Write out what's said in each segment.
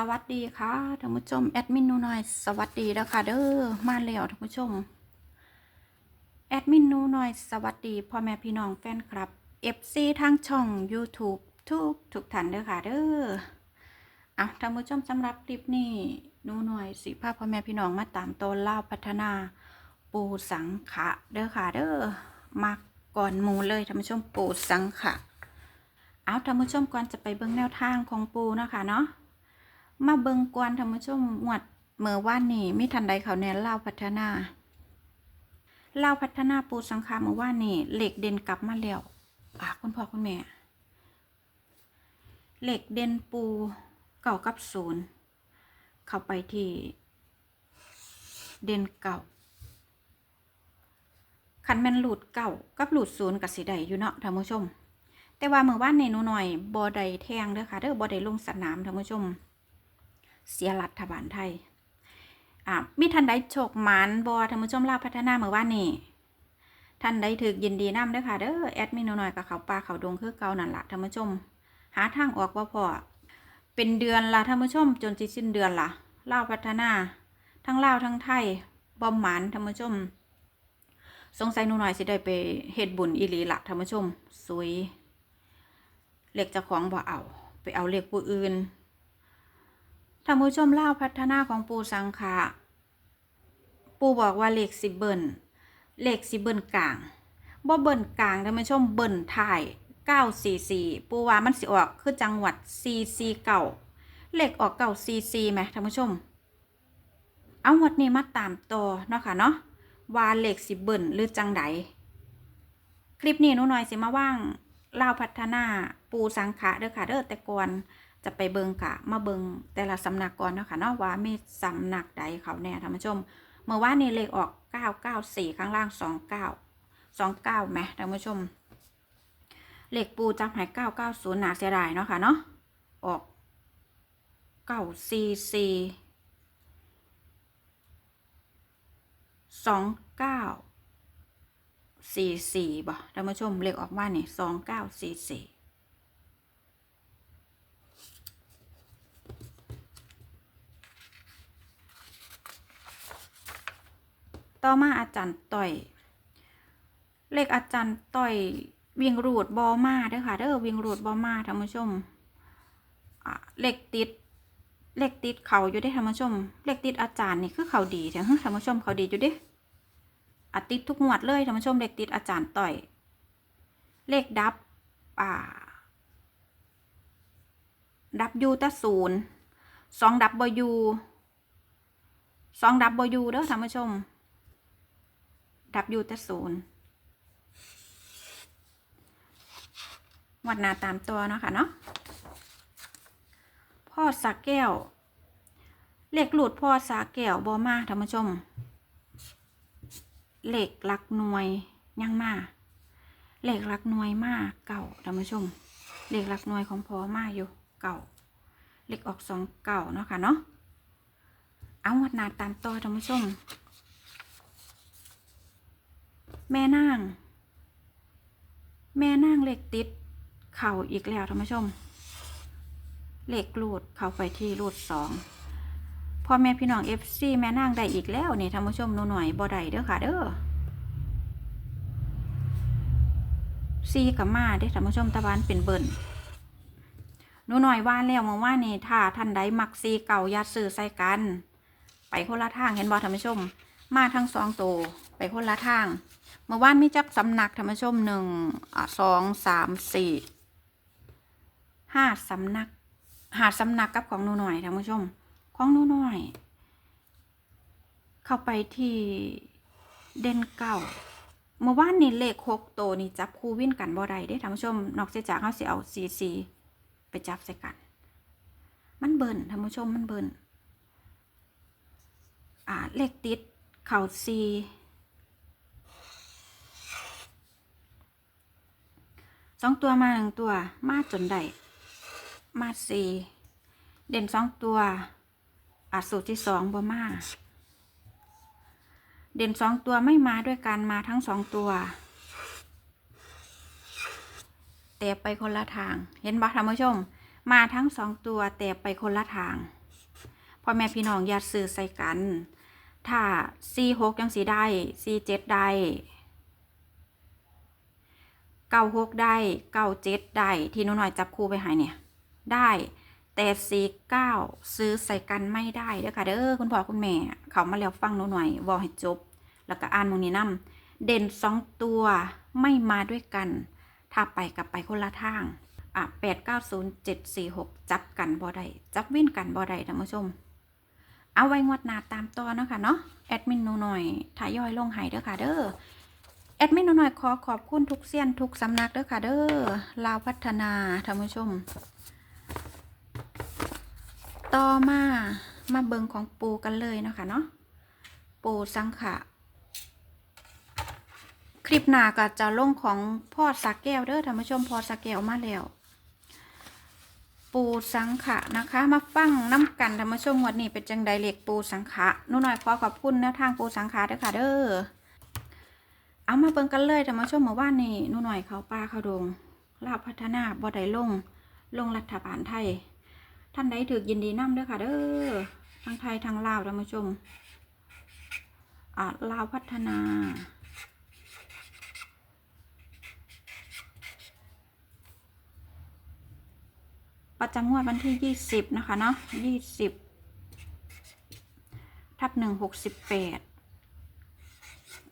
สวัสดีค่ะท่านผู้ชมแอดมินนูหน่อยสวัสดีแล้วค่ะเด้อมาแล้วท่านผู้ชมแอดมินนูหน่อยสวัสดีพ่อแม่พี่น้องแฟนคลับ FC ทางช่อง YouTube ทุกทุกท่านเด้อค่ะเด้อเอาท่านผู้ชมสำหรับคลิปนี้หนูหน่อยสิพาพ่อแม่พี่น้องมาตามตัวเล่าพัฒนาปูสังขะเด้อค่ะเด้อมาก่อนหมูเลยท่านผู้ชมปูสังขะเอาท่านผู้ชมก่อนจะไปเบิ่งแนวทางของปูนะคะเนาะ มาเบิงกวนท่านผู้ชมงวดเมื่อว่านนี่มีทันใดเขาแนนเล่าพัฒนาเล่าพัฒนาปูสังคาเมื่อว่านนี่เหล็กเด่นกลับมาแล้วอะคุณพ่อคุณแม่เหล็กเด่นปูเก่ากับศูนย์เข้าไปที่เด่นเก่าคันแมนหลุดเก่ากับหลุดศูนย์กับสีใดอยู่เนาะท่านผู้ชม แต่ว่าเมื่อวานนี่หนูหน่อยบอใดแทงเด้อค่ะเด้อบอใดลงสนามท่านผู้ชม เสียรัฐบาลไทยอ่ามีท่านใดโชคหมานบอท่านผู้ชมลาพัฒนาเมื่อวานนี้ท่านใดถือยินดีน้ำด้อค่ะเด้อแอดมินหน่อยกับเขาปลาเขาดงคือเก่านั่นละท่านผู้ชม หาทางออกว่าพอเป็นเดือนละท่านผู้ชม จนสิสิ้นเดือนละลาพัฒนา ทั้งลาวทั้งไทยบอมหมานท่านผู้ชม สงสัยหนูหน่อยสิได้ไปเฮ็ดบุญอีหลีละท่านผู้ชมสวยเหล็กจ้าของบ่เอา ไปเอาเหล็กผู้อื่น ท่านผู้ชมเล่าพัฒนาของปูสังขะปูบอกว่าเลขสิเบิ่นเลขสิเบิ่นกลางบ่เบิ่นกลางท่านผู้ชมเบิ่นท้าย944ปูว่ามันสิออกคือจังหวัด449เลขออก944ไหมท่านผู้ชม เอาหมดนี้มาตามต่อเนาะค่ะเนาะว่าเลขสิเบิ่นหรือจังใดคลิปนี้หนูหน่อยสิมาว่างเล่าพัฒนาปูสังขะเด้อค่ะเด้อแต่ก่อน จะไปเบิงกะมาเบิงแต่ละสำนักก่อนเนาะคะเนาะว่ามีสำนักใดเขาแน่ท่านผู้ชม เมื่อวานนี้เลขออก 994 ข้างล่าง 29 29ไหมท่านผู้ชม เลขปูจับหาย990 หนาเสียดายเนาะค่ะเนาะออก 944 29 44บ่ท่านผู้ชมเลขออกมานี่2944 ต่อมาอาจารย์ต่อย เลขอาจารย์ต่อยวิ่งรูดบอมาเด้อค่ะเด้อวิ่งรูดบอมาท่านผู้ชมเลขติดเลขติดเขาอยู่ได้ท่านผู้ชม เลขติดอาจารย์นี่คือเขาดีแต่ท่านผู้ชมเขาดีอยู่ดิอะติดทุกงวดเลยท่านผู้ชม เลขติดอาจารย์ต่อย เลขดับอ่า ดับยูตะศูนย์สองดับบยูสองดับบยูเด้อท่านผู้ชม ดับยูแต่ศูนย์วัดนาตามตัวเนาะค่ะเนาะพ่อสาแก้ว เลขหลุดพ่อสาแก้วบอมาท่านผู้ชม เลขหลักหน่วยยังมาเลขหลักหน่วยมาเก่าท่านผู้ชม เลขหลักหน่วยของพ่อมาอยู่เก่า เลขออกสองเก่าเนาะค่ะเนาะเอาวัดนาตามตัวท่านผู้ชม แม่นาง แม่นางเหล็กติด เข่าอีกแล้วท่านผู้ชมเหล็กรูดเข้าไปที่รูดสองพ่อแม่พี่น้องเอฟซีแม่นางได้อีกแล้วนี่ท่านผู้ชมหนูหน่อยบ่ได้เด้อค่ะเด้อซีกับมาเด้ท่านผู้ชมตะวันเป็นเบิ่นหนูหน่อยว่านแล้วมาว่านี่ถ้าท่านใดมักซีเก่ายัดซื้อใส่กัน ไปคนละทางเห็นบ่ท่านผู้ชม มาทั้งสองตัว ไปคนละทาง เมื่อวานมีจักสำนักธรรมชมหนึ่งสองสามสี่ห้าสำนัก หาสำนักกับของหนูหน่อยท่านผู้ชม ของหนูหน่อย เข้าไปที่เด่นเก่าเมื่อวานนี่เลขหกตัวนี่จับคู่วิ่นกันบ่ได้เด้ท่านผู้ชม นอกจากเขาเสิเอาซีซีไปจับใส่กัน มันเบิ่นท่านผู้ชมมันเบิ่นอ่าเลขติดเข่าซี องตัวมาหนึ่งตัว มาจนได้มาสี่เด่นสองตัวอาสูตรที่สองบ่มา เด่นสองตัวไม่มาด้วยกันมาทั้งสองตัวแต่ไปคนละทาง เห็นบ่ท่านผู้ชม มาทั้งสองตัวแต่ไปคนละทางพ่อแม่พี่น้องอย่าซื้อใส่กัน ถ้าสี่หกยังสีได้สี่เจ็ดได้ เก้าหกได้เก้าเจ็ดได้ที่หนูหน่อยจับคู่ไปใหายเนี่ย ได้แต่สี่เก้าซื้อใส่กันไม่ได้เด้อค่ะเด้อคุณพ่อคุณแม่ เขามาแล้วฟังหนูหน่อยวอให้จบ แล้วก็อ่านมงนี้นํเด่นสองตัวไม่มาด้วยกัน ถ้าไปกับไปคนละทาง อะแปดเก้าศูนย์เจ็ดสี่หกจับกันบ่ได้จับวิ่นกันบ่ได้ท่านผู้ชม เอาไว้งวดหน้าตามต่อเนาะค่ะเนาะแอดมินหนูหน่อยทายอยลงให้เด้อค่ะเด้อ แอดมินหนูหน่อยขอขอบคุณทุกเซียนทุกสำนักเด้อค่ะเด้อลาวพัฒนาท่านผู้ชม ต่อมามาเบิงของปูกันเลยเนาะค่ะเนาะปูสังขะ คลิปหน้าก็จะลงของพ่อสักแก้วเด้อท่านผู้ชมพ่อสักแก้วมาแล้ว ปูสังขะนะคะ มาฟังน้ำกันท่านผู้ชมวันนี้เป็นจังไดเล็กปูสังขะนูหน่อยขอขอบคุณแนวทางปูสังขะเด้อค่ะเด้อ เอามาเบิ่งกันเลยท่านผู้ชมเมื่อวานนี้หนูหน่อยเขาป้าเขาดงลาวพัฒนาบ่ได้ลง ลงรัฐบาลไทย ท่านใดถือยินดีนํเด้อค่ะเด้อทั้งไทยทั้งลาวท่านผู้ชมอ่าลาวพัฒนาประจำงวดวันที่ 20 นะคะเนาะ20 ทับ 168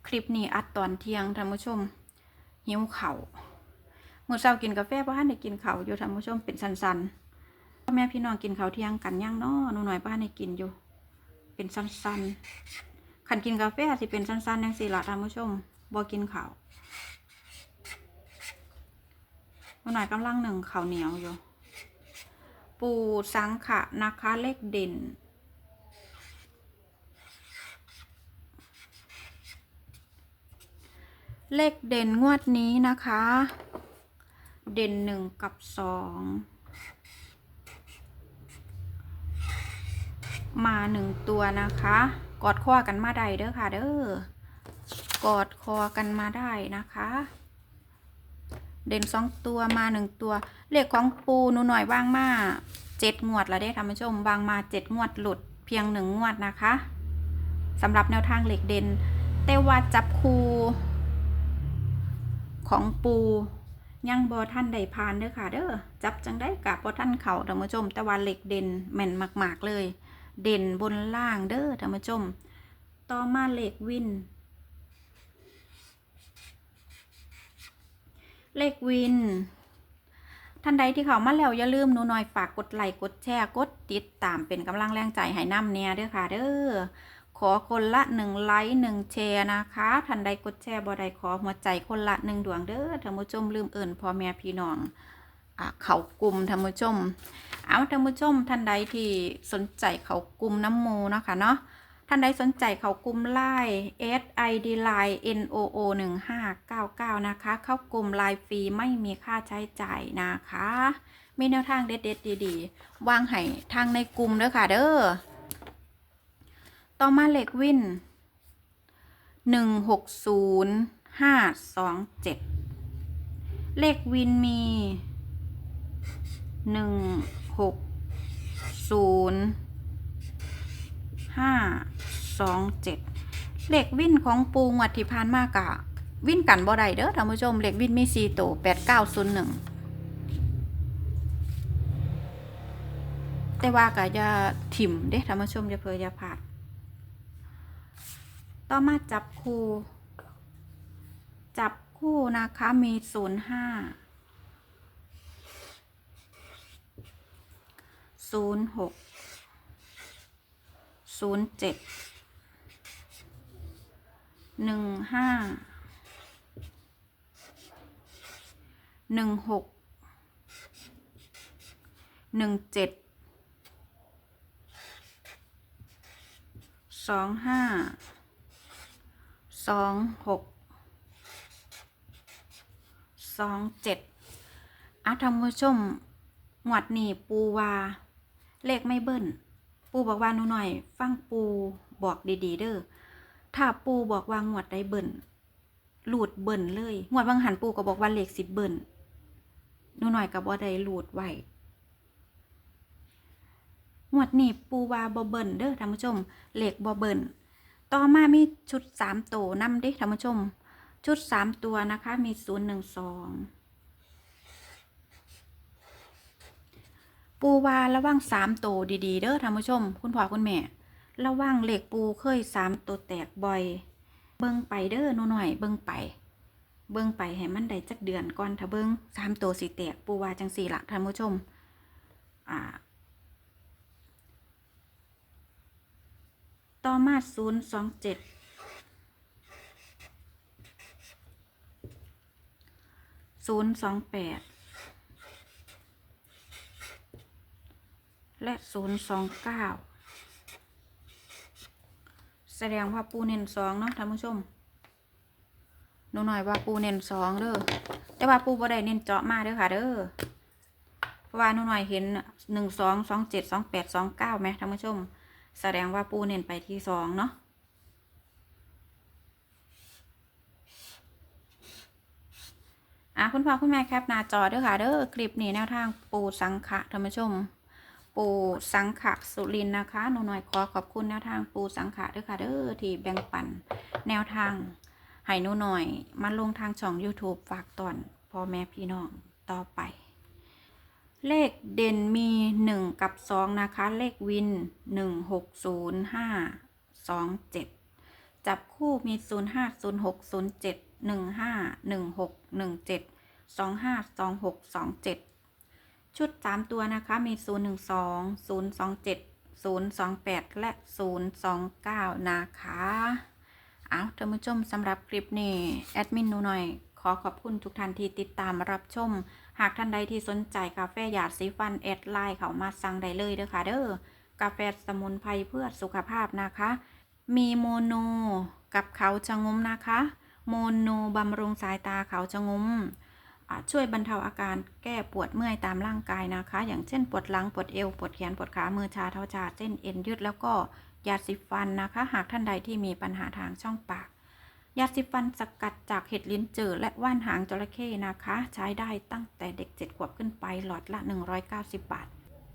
คลิปนี้อัดตอนเที่ยงท่านผู้ชมหิวเข่าวมื้อเช้ากินกาแฟบ้านได้กินเข้าอยู่ท่านผู้ชมเป็นสันๆพ่อแม่พี่น้องกินข้าเที่ยงกันย่างเนาะหนูหน่อยบ้านได้กินอยู่ เป็นสันๆคันกินกาแฟสิเป็นสันๆจังซี่ละท่านผู้ชมบ่กินข้าหนูหน่อยกำลังหนึ่งข้าเหนียวอยู่ ปูสังขะนะคะเลขเด่น เลขเด่นงวดนี้นะคะ เด่นหนึ่งกับสองมาหนึ่งตัวนะคะ กอดคอกันมาได้เด้อค่ะ เด้อกอดคอกันมาได้นะคะ เด่นสองตัวมาหนึ่งตัว เลขของปูหนูหน่อยว่างมาเจ็ดงวดแล้วได้ท่านผู้ชมวางมาเจ็ดงวดหลุดเพียงหนึ่งงวดนะคะสำหรับแนวทางเหล็กเด่นแต่ว่าจับคู ของปูยังบอท่านได้พานเด้อค่ะ เด้อจับจังได้กับบอท่านเขาท่านผู้ชม แต่ว่าเหล็กเด่นแม่นมากๆเลย เด่นบนล่างเด้อท่านผู้ชม ต่อมาเหล็กวินเลขวิน ท่านใดที่เขามาแล้วอย่าลืมหนูหน่อยฝากกดไลค์กดแชร์กดติดตามเป็นกำลังแรงใจให้น้ำเนี่ยเด้อค่ะ เด้อ ขอคนละหนึ่งไลค์หนึ่งแชร์นะคะท่านใดกดแชร์บ่ใดขอหัวใจคนละหนึ่งดวงเด้อท่านผู้ชมลืมเอิ่นพ่อแม่พี่น้องอะเขากลุ่มท่านผู้ชม เอาท่านผู้ชมท่านใดที่สนใจเขากลุ่มน้ำมูนะคะเนาะท่านใดสนใจเขากลุ่มไลน์ S I D Line N O O 1 5 9 9นะคะ เข้ากลุ่มไลน์ฟรีไม่มีค่าใช้จ่ายนะคะ มีแนวทางเด็ดๆดีๆ วางให้ทางในกลุ่มเด้อค่ะเด้อ ต่อมาเลขวินหล็กวิน1 6 0 5 2 7เจ็ดเลขวินมี1 6 0ห้าสองเจ็ดเลขวินของปูงวัดที่ผ่านมากะวินกันบ่ได้เด้อท่านผู้ชมเลขวินมีสี่ตัวแปดเก้าศูนย์หนึ่งแต่ว่าก็จะถิ่มเด้ท่านผู้ชมจะเพอจะผ่าด ต่อมาจับคู่ จับคู่นะคะมีศูนย์ห้าศูนย์หกศูนย์เจ็ดหนึ่งห้าหนึ่งหกหนึ่งเจ็ดสองห้า สองหกสองเจ็ดอาท่านผู้ชมหวดนี่ปูวา เลขไม่เบิ้ลปูบอกว่าหนูหน่อย ฟังปูบอกดีๆเด้อถ้าปูบอกว่างวดได้เบิ่นหลุดเบิ่นเลยงวดบางหันปูก็บอกว่าเลขสิบเบิ่นหนูหน่อยกับว่าได้หลุดไหวงวดนี้ปูวาบเบิลเด้อท่านผู้ชมเล็กบเบิล ต่อมามีชุดสามตัวนำเด้ท่านผู้ชม ชุดสามตัวนะคะ มีศูนย์หนึ่งสองปูวาระวังสามตัวดีๆ เด้อท่านผู้ชม คุณพ่อคุณแม่ระวังเหล็กปูเคยสามตัวแตกบ่อย เบิ่งไปเด้อหนูหน่อย เบิ่งไป เบิ่งไปให้มันได้จักเดือนก่อนถ้าเบิ่งสามตัวสิแตกปูวาจังสี่ละท่านผู้ชม อ่า ต่อมาศูนย์สองเจ็ดศูนย์สองแปดและศูนย์สองเก้าแสดงว่าปูเน้นสองเนาะท่านผู้ชมหนูหน่อยว่าปูเน้นสองเด้อแต่ว่าปูบ่ได้เน้นเจาะมาเด้อค่ะเด้อเพราะว่าหนูหน่อยเห็นหนึ่งสองสองเจ็ดสองแปดสองเก้าไหมท่านผู้ชม แสดงว่าปูเน้นไปที่สองเนาะอะคุณพ่อคุณแม่แคปหน้าจอเด้อค่ะเด้อคลิปนี้แนวทางปูสังขะท่านผู้ชม ปูสังขะสุรินนะคะหนูหน่อยขอขอบคุณแนวทางปูสังขะเด้อค่ะเด้อที่แบ่งปันแนวทางให้หนูหน่อยมาลงทางช่อง YouTube ฝากตอนพ่อแม่พี่น้องต่อไป เลขเด่นมี 1 กับ 2 นะคะ เลขวิน 1 6 0 5 2 7 จับคู่มี 0 5 0 6 0 7 1 5 1 6 1 7 2 5 2 6 2 7 ชุด 3 ตัวนะคะ มี 0 1 2 0 2 7 0 2 8 และ 0 2 9 นะคะ เอาท่านผู้ชมสำหรับคลิปนี้ แอดมินหนูหน่อย ขอขอบคุณทุกท่านที่ติดตามรับชม หากท่านใดที่สนใจกาแฟหยาดสีฟันแอดไลน์เขามาสั่งได้เลยเด้อค่ะเด้อกาแฟสมุนไพรเพื่อสุขภาพนะคะ มีโมโนกับเขาชะงมนะคะ โมโนบำรุงสายตาเขาชะงมช่วยบรรเทาอาการแก้ปวดเมื่อยตามร่างกายนะคะ อย่างเช่นปวดหลังปวดเอวปวดแขนปวดขามือชาเท้าชาเส้นเอ็นยืดแล้วก็ยาสีฟันนะคะ หากท่านใดที่มีปัญหาทางช่องปาก ยาสีฟันสกัดจากเห็ดลิ้นจืดและว่านหางจระเข้นะคะ ใช้ได้ตั้งแต่เด็ก 7 ขวบขึ้นไปหลอดละ 190 บาท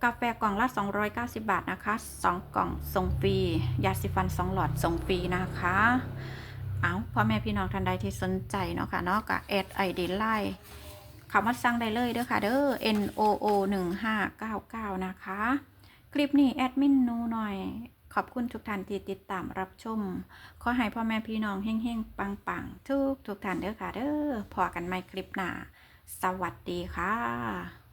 กาแฟกล่องละ 290 บาทนะคะ 2 กล่องส่งฟรี ยาสีฟัน 2 หลอดส่งฟรีนะคะ เอาพ่อแม่พี่น้องท่านใดที่สนใจเนาะค่ะเนาะกับแอดไอเดีไลน์เขามาสั่งได้เลยเด้อค่ะเด้อ N O O 1599 นะคะ คลิปนี้แอดมินนูหน่อย ขอบคุณทุกท่านที่ติดตามรับชม ขอให้พ่อแม่พี่น้องเฮ้งๆ ปังๆ ทุกทุกท่านเด้อค่ะเด้อพอกันใหม่คลิปหน้า สวัสดีค่ะ